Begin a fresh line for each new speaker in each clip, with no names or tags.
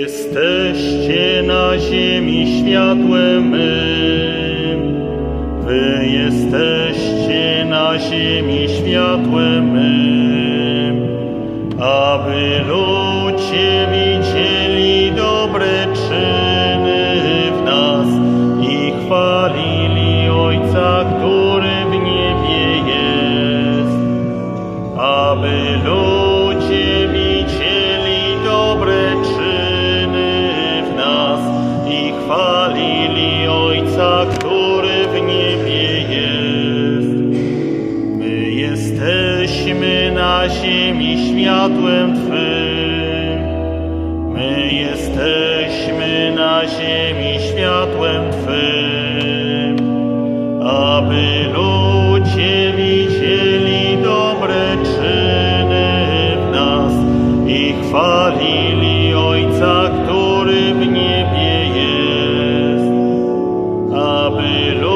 Jesteście na ziemi światłem mym. Wy jesteście na ziemi światłem mym. Aby ludzie jesteśmy na ziemi światłem Twym. My jesteśmy na ziemi światłem Twym aby ludzie widzieli dobre czyny w nas i chwalili Ojca, który w niebie jest. Aby ludzie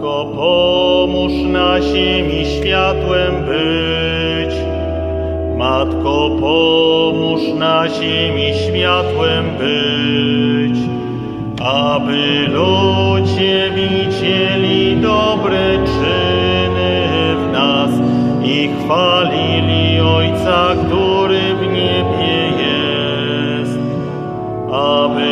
Matko, pomóż nasimi światłem być. Matko, pomóż nasimi światłem być, aby ludzie widzieli dobre czyny w nas i chwalili Ojca, który w niebie jest. Aby